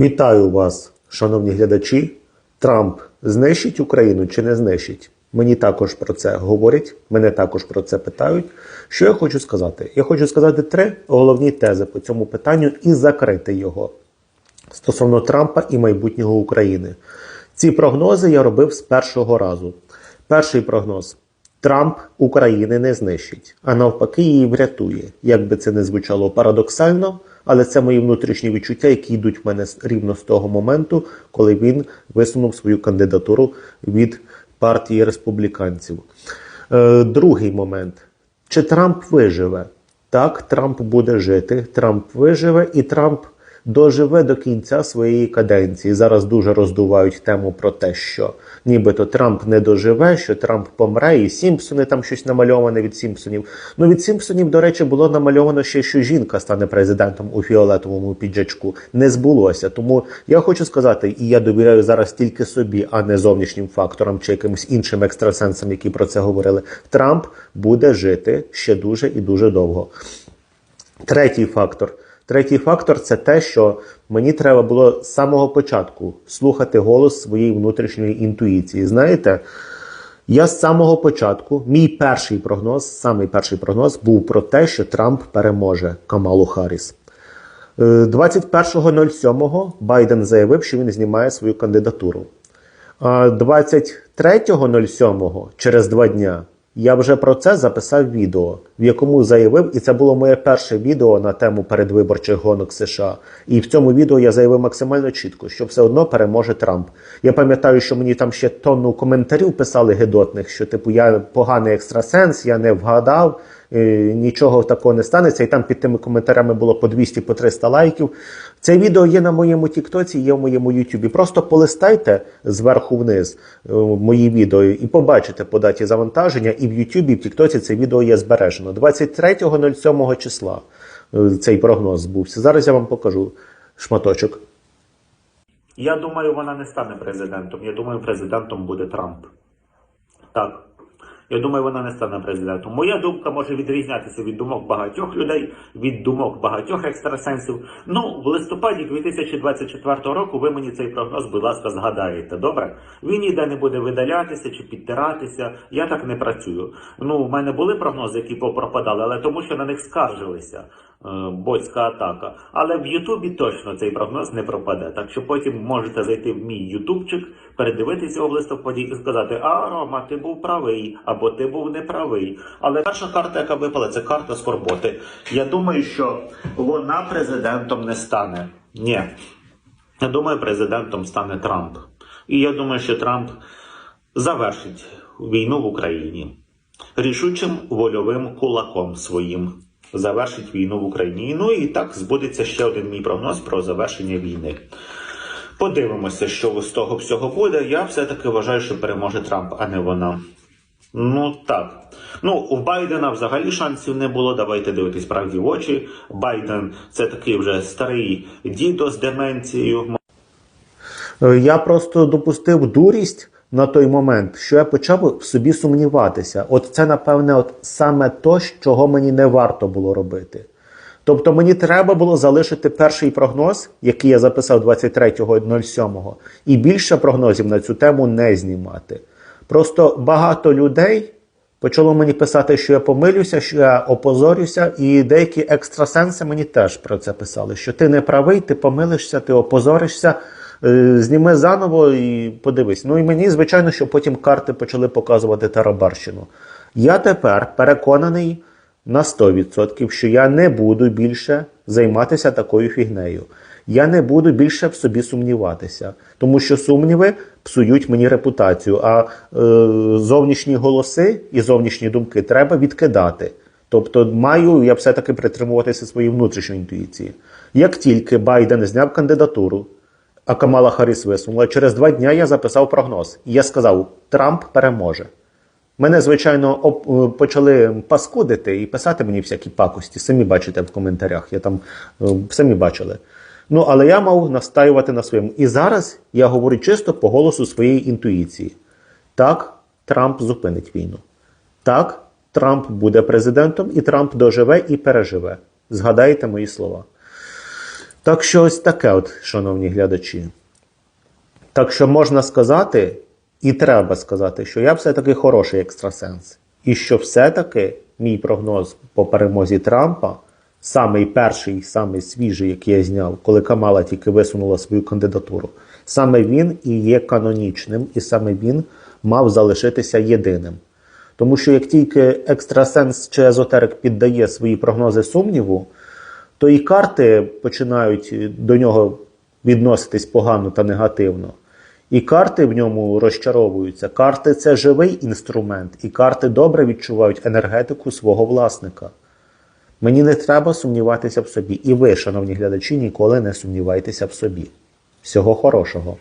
Вітаю вас, шановні глядачі. Трамп знищить Україну чи не знищить? Мені також про це говорять, мене також про це питають. Що я хочу сказати? Я хочу сказати три головні тези по цьому питанню і закрити його стосовно Трампа і майбутнього України. Ці прогнози я робив з першого разу. Перший прогноз: Трамп України не знищить, а навпаки, її врятує. Як би це не звучало парадоксально, але це мої внутрішні відчуття, які йдуть в мене рівно з того моменту, коли він висунув свою кандидатуру від партії республіканців. Е, другий момент. Чи Трамп виживе? Так, Трамп буде жити, Трамп виживе і Трамп доживе до кінця своєї каденції. Зараз дуже роздувають тему про те, що нібито Трамп не доживе, що Трамп помре, і Сімпсони там щось намальоване від Сімпсонів. Ну від Сімпсонів, до речі, було намальовано ще, що жінка стане президентом у фіолетовому піджачку. Не збулося. Тому я хочу сказати, і я довіряю зараз тільки собі, а не зовнішнім факторам чи якимось іншим екстрасенсам, які про це говорили. Трамп буде жити ще дуже і дуже довго. Третій фактор. Третій фактор це те, що мені треба було з самого початку слухати голос своєї внутрішньої інтуїції. Знаєте, я з самого початку, мій перший прогноз, самий перший прогноз був про те, що Трамп переможе Камалу Харріс. Е, 21.07 Байден заявив, що він знімає свою кандидатуру. А 23.07, через два дня, я вже про це записав відео, в якому заявив, і це було моє перше відео на тему передвиборчих гонок США. І в цьому відео я заявив максимально чітко, що все одно переможе Трамп. Я пам'ятаю, що мені там ще тонну коментарів писали гидотних, що типу я поганий екстрасенс, я не вгадав. е, Нічого такого не станеться, і там під тими коментарями було по 200 по 300 лайків. Це відео є на моєму Тіктоці, є в моєму Ютубі. Просто полистайте зверху вниз е, мої відео і побачите по даті завантаження. І в Ютубі, і в Тіктоці це відео є збережено. 23.07 числа е, цей прогноз збувся. Зараз я вам покажу шматочок. Я думаю, вона не стане президентом. Я думаю, президентом буде Трамп. Так. Я думаю, вона не стане президентом. Моя думка може відрізнятися від думок багатьох людей, від думок багатьох екстрасенсів. Ну, в листопаді 2024 року ви мені цей прогноз, будь ласка, згадаєте. Добре? Він ніде не буде видалятися чи підтиратися. Я так не працюю. Ну, в мене були прогнози, які попропадали, але тому що на них скаржилися. Е, Боцька атака. Але в Ютубі точно цей прогноз не пропаде. Так що потім можете зайти в мій Ютубчик, передивитися його в листопаді і сказати: А, Рома, ти був правий, або ти був неправий. Але перша карта, яка випала, це карта скорботи. Я думаю, що вона президентом не стане. Ні. Я думаю, президентом стане Трамп. І я думаю, що Трамп завершить війну в Україні рішучим вольовим кулаком своїм завершить війну в Україні. Ну і так збудеться ще один мій прогноз про завершення війни. Подивимося, що з того всього буде. Я все-таки вважаю, що переможе Трамп, а не вона. Ну так. Ну, у Байдена взагалі шансів не було. Давайте дивитись правді в очі. Байден це такий вже старий дідо з деменцією. Е, Я просто допустив дурість на той момент, що я почав в собі сумніватися. От це, напевне, от саме то, чого мені не варто було робити. Тобто мені треба було залишити перший прогноз, який я записав 23.07, і більше прогнозів на цю тему не знімати. Просто багато людей почало мені писати, що я помилюся, що я опозорюся, і деякі екстрасенси мені теж про це писали, що ти не правий, ти помилишся, ти опозоришся. Е, Зніми заново і подивись. Ну і мені, звичайно, що потім карти почали показувати тарабарщину. Я тепер переконаний на 100%, що я не буду більше займатися такою фігнею. Я не буду більше в собі сумніватися, тому що сумніви псують мені репутацію, а е, зовнішні голоси і зовнішні думки треба відкидати. Тобто маю я все-таки притримуватися своєї внутрішньої інтуїції. Як тільки Байден зняв кандидатуру, а Камала Харріс висунула, через два дні я записав прогноз. І я сказав: Трамп переможе. Мене, звичайно, е, почали паскудити і писати мені всякі пакості. Самі бачите в коментарях. Я там е, самі бачили. Ну, але я мав настаювати на своєму. І зараз я говорю чисто по голосу своєї інтуїції. Так, Трамп зупинить війну. Так, Трамп буде президентом, і Трамп доживе і переживе. Згадайте мої слова. Так що ось таке, от, шановні глядачі. Так що можна сказати, і треба сказати, що я все-таки хороший екстрасенс. І що все-таки мій прогноз по перемозі Трампа, самий перший, самий свіжий, який я зняв, коли Камала тільки висунула свою кандидатуру, саме він і є канонічним, і саме він мав залишитися єдиним. Тому що як тільки екстрасенс чи езотерик піддає свої прогнози сумніву, то і карти починають до нього відноситись погано та негативно. І карти в ньому розчаровуються. Карти це живий інструмент, і карти добре відчувають енергетику свого власника. Мені не треба сумніватися в собі. І ви, шановні глядачі, ніколи не сумнівайтеся в собі. Всього хорошого!